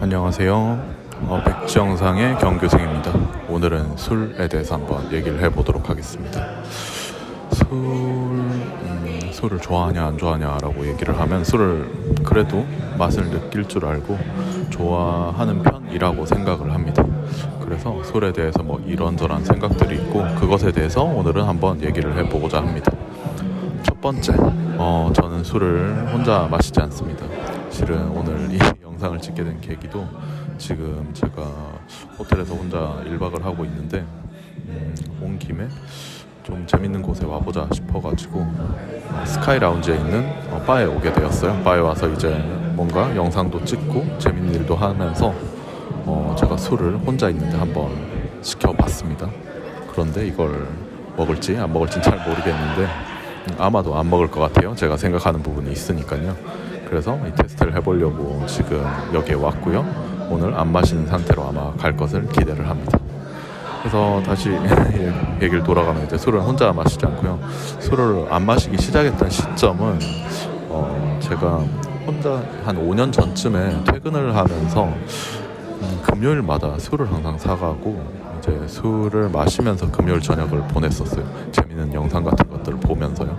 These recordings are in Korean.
안녕하세요. 어, 백지영상의 경교생입니다. 오늘은 술에 대해서 한번 얘기를 해보도록 하겠습니다. 술, 음, 술을 좋아하냐 안 좋아하냐라고 얘기를 하면 술을 그래도 맛을 느낄 줄 알고 좋아하는 편이라고 생각을 합니다. 그래서 술에 대해서 뭐 이런저런 생각들이 있고 그것에 대해서 오늘은 한번 얘기를 해보고자 합니다. 첫 번째, 어, 저는 술을 혼자 마시지 않습니다. 실은 오늘 이 영상을 찍게 된 계기도 지금 제가 호텔에서 혼자 1박을 하고 있는데 음, 온 김에 좀 재밌는 곳에 와보자 싶어가지고 어, 스카이 라운지에 있는 어, 바에 오게 되었어요. 바에 와서 이제 뭔가 영상도 찍고 재밌는 일도 하면서 어, 제가 술을 혼자 있는데 한번 시켜봤습니다. 그런데 이걸 먹을지 안 먹을지 잘 모르겠는데 음, 아마도 안 먹을 것 같아요. 제가 생각하는 부분이 있으니까요. 그래서 이 테스트를 해보려고 지금 여기에 왔고요. 오늘 안 마시는 상태로 아마 갈 것을 기대를 합니다. 그래서 다시 얘기를 돌아가면 이제 술을 혼자 마시지 않고요. 술을 안 마시기 시작했던 시점은 어 제가 혼자 한 5년 전쯤에 퇴근을 하면서 음, 금요일마다 술을 항상 사가고 이제 술을 마시면서 금요일 저녁을 보냈었어요. 재밌는 영상 같은 것들을 보면서요.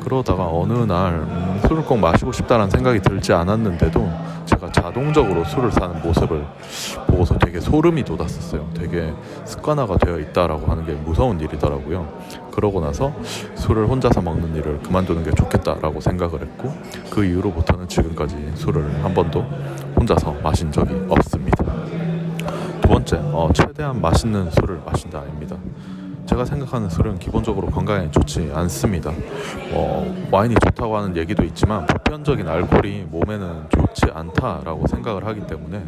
그러다가 어느 날 음, 술을 꼭 마시고 싶다는 생각이 들지 않았는데도 제가 자동적으로 술을 사는 모습을 보고서 되게 소름이 돋았었어요. 되게 습관화가 되어 있다라고 하는 게 무서운 일이더라고요. 그러고 나서 술을 혼자서 먹는 일을 그만두는 게 좋겠다라고 생각을 했고 그 이후로부터는 지금까지 술을 한 번도 혼자서 마신 적이 없습니다. 두 번째, 어, 최대한 맛있는 술을 마신다입니다. 제가 생각하는 술은 기본적으로 건강에 좋지 않습니다. 어, 와인이 좋다고 하는 얘기도 있지만 보편적인 알코올이 몸에는 좋지 않다라고 생각을 하기 때문에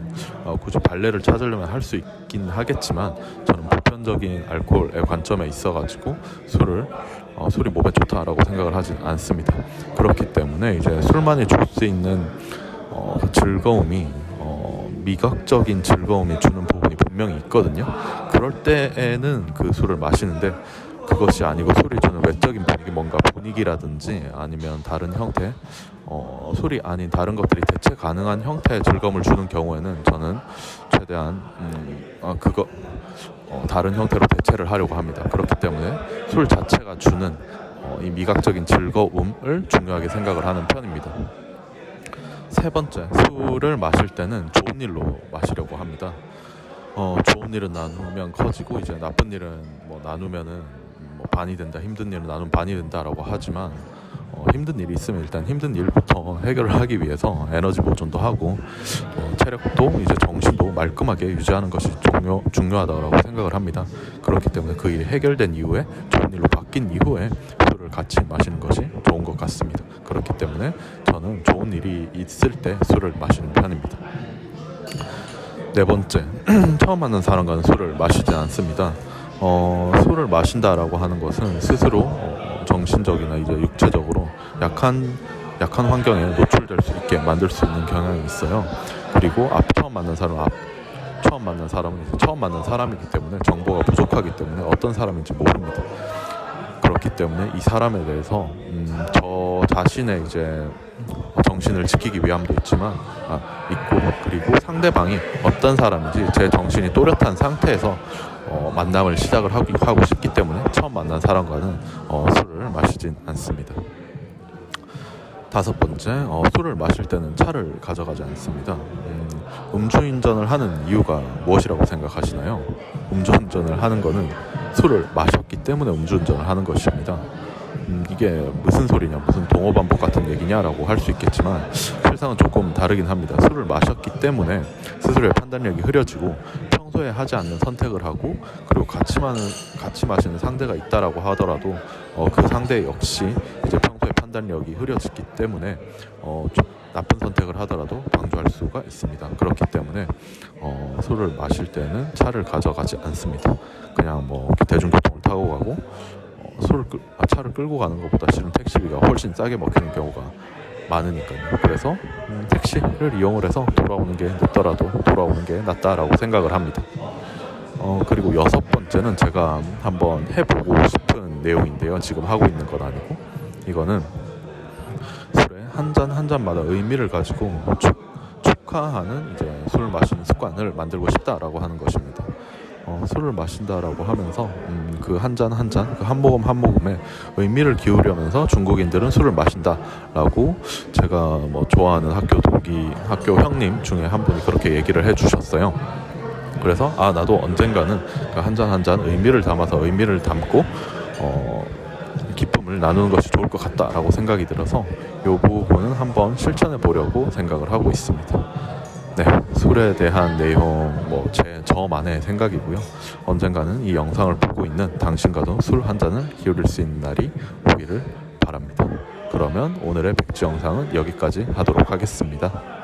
어, 굳이 발레를 찾으려면 할 수 있긴 하겠지만 저는 보편적인 알코올의 관점에 있어가지고 술을 어, 술이 몸에 좋다라고 생각을 하지 않습니다. 그렇기 때문에 이제 술만이 줄 수 있는 어, 그 즐거움이 어, 미각적인 즐거움이 주는 부 분명히 있거든요. 그럴 때에는 그 술을 마시는데 그것이 아니고 술이 주는 외적인 분위기 뭔가 분위기라든지 아니면 다른 형태 어, 술이 아닌 다른 것들이 대체 가능한 형태의 즐거움을 주는 경우에는 저는 최대한 음, 어, 그거 어, 다른 형태로 대체를 하려고 합니다. 그렇기 때문에 술 자체가 주는 어, 이 미각적인 즐거움을 중요하게 생각을 하는 편입니다. 세 번째, 술을 마실 때는 좋은 일로 마시려고 합니다. 어, 좋은 일은 나누면 커지고 이제 나쁜 일은 뭐 나누면은 뭐 반이 된다, 힘든 일은 나누면 반이 된다라고 하지만 어, 힘든 일이 있으면 일단 힘든 일부터 해결을 하기 위해서 에너지 보존도 하고 또 체력도 이제 정신도 말끔하게 유지하는 것이 중요 중요하다고 생각을 합니다. 그렇기 때문에 그 일이 해결된 이후에 좋은 일로 바뀐 이후에 술을 같이 마시는 것이 좋은 것 같습니다. 그렇기 때문에 저는 좋은 일이 있을 때 술을 마시는 편입니다. 네 번째, 처음 만난 사람과는 술을 마시지 않습니다. 어, 술을 마신다라고 하는 것은 스스로 어, 정신적이나 이제 육체적으로 약한 약한 환경에 노출될 수 있게 만들 수 있는 경향이 있어요. 그리고 앞 처음 만난 사람 앞 처음 만난 사람은 처음 만난 사람이기 때문에 정보가 부족하기 때문에 어떤 사람인지 모릅니다. 그렇기 때문에 이 사람에 대해서 음, 저 자신의 이제 정신을 지키기 위함도 있지만 아, 있고 그리고 상대방이 어떤 사람인지 제 정신이 또렷한 상태에서 어, 만남을 시작을 하고, 하고 싶기 때문에 처음 만난 사람과는 어, 술을 마시진 않습니다. 다섯 번째, 어, 술을 마실 때는 차를 가져가지 않습니다. 음, 음주운전을 하는 이유가 무엇이라고 생각하시나요? 음주운전을 하는 거는 술을 마셨기 때문에 음주운전을 하는 것입니다. 음, 이게 무슨 소리냐, 무슨 동어 반복 같은 얘기냐라고 할 수 있겠지만 실상은 조금 다르긴 합니다. 술을 마셨기 때문에 스스로의 판단력이 흐려지고 평소에 하지 않는 선택을 하고 그리고 같이 마는 같이 마시는 상대가 있다라고 하더라도 어, 그 상대 역시 이제 평소에 판단력이 흐려지기 때문에 어, 좀 나쁜 선택을 하더라도 방조할 수가 있습니다. 그렇기 때문에 어, 술을 마실 때는 차를 가져가지 않습니다. 그냥 뭐 대중교통을 타고 가고 어, 술을 끌, 아, 차를 끌고 가는 것보다 실은 택시비가 훨씬 싸게 먹히는 경우가 많으니까요. 그래서 음, 택시를 이용을 해서 돌아오는 게 늦더라도 돌아오는 게 낫다라고 생각을 합니다. 어, 그리고 여섯 번째는 제가 한번 해보고 싶은 내용인데요. 지금 하고 있는 건 아니고 이거는 한 잔 한 잔마다 의미를 가지고 축, 습득화하는 이제 술 마시는 습관을 만들고 싶다라고 하는 것입니다. 어, 술을 마신다라고 하면서 음, 그한 잔 한 잔, 그 한 모금 한 모금에 의미를 기울이면서 중국인들은 술을 마신다라고 제가 뭐 좋아하는 학교 동기, 학교 형님 중에 한 분이 그렇게 얘기를 해주셨어요. 그래서 아 나도 언젠가는 그 한잔 한 잔 의미를 담아서 의미를 담고 어, 기쁨을 나누는 것이 좋을 것 같다라고 생각이 들어서 이 부분은 한번 실천해 보려고 생각을 하고 있습니다. 네, 술에 대한 내용 뭐 제 저만의 생각이고요. 언젠가는 이 영상을 보고 있는 당신과도 술 한 잔을 기울일 수 있는 날이 오기를 바랍니다. 그러면 오늘의 백지 영상은 여기까지 하도록 하겠습니다.